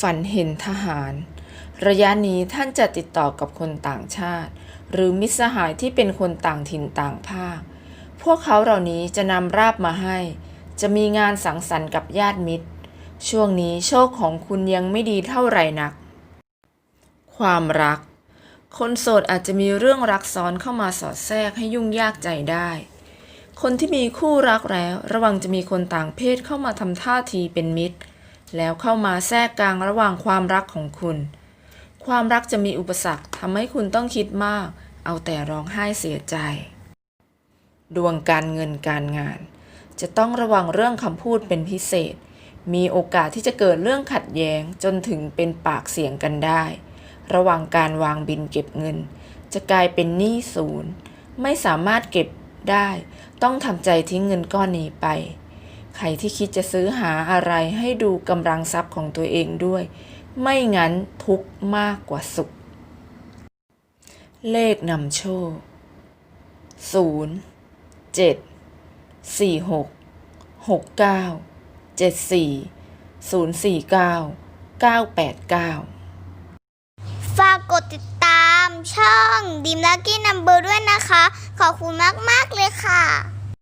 ฝันเห็นทหาร ระยะนี้ท่านจะติดต่อกับคนต่างชาติ หรือมิตรสหายที่เป็นคนต่างถิ่นต่างภาค พวกเขาเหล่านี้จะนำราบมาให้ จะมีงานสังสรรค์กับญาติมิตร ช่วงนี้โชคของคุณยังไม่ดีเท่าไหร่นัก ความรัก คนโสดอาจจะมีเรื่องรักซ้อนเข้ามาสอดแทรกให้ยุ่งยากใจได้คนที่มีคู่รักแล้ว ระวังจะมีคนต่างเพศเข้ามาทำท่าทีเป็นมิตร แล้วเข้ามาแทรกกลางระหว่างความรักของคุณ ความรักจะมีอุปสรรคทำให้คุณต้องคิดมาก เอาแต่ร้องไห้เสียใจ ดวงการเงินการงาน จะต้องระวังเรื่องคำพูดเป็นพิเศษ มีโอกาสที่จะเกิดเรื่องขัดแย้งจนถึงเป็นปากเสียงกันได้ ระว่างการวางบินเก็บเงิน จะกลายเป็นหนี้ศูนย์ ไม่สามารถเก็บได้ ต้องทำใจทิ้งเงินก้อนนี้ไป ใครที่คิดจะซื้อหาอะไรให้ดูกำลังทรัพย์ของตัวเองด้วย ไม่งั้นทุกข์มากกว่าสุข เลขนำโชค 0 7 4 6 6 9 7 4 0 4 9 9 8 9 ฝากกดติดตามช่องดิมลักกี้นัมเบอร์ด้วยนะคะ ขอบคุณมาก ๆ เลยค่ะ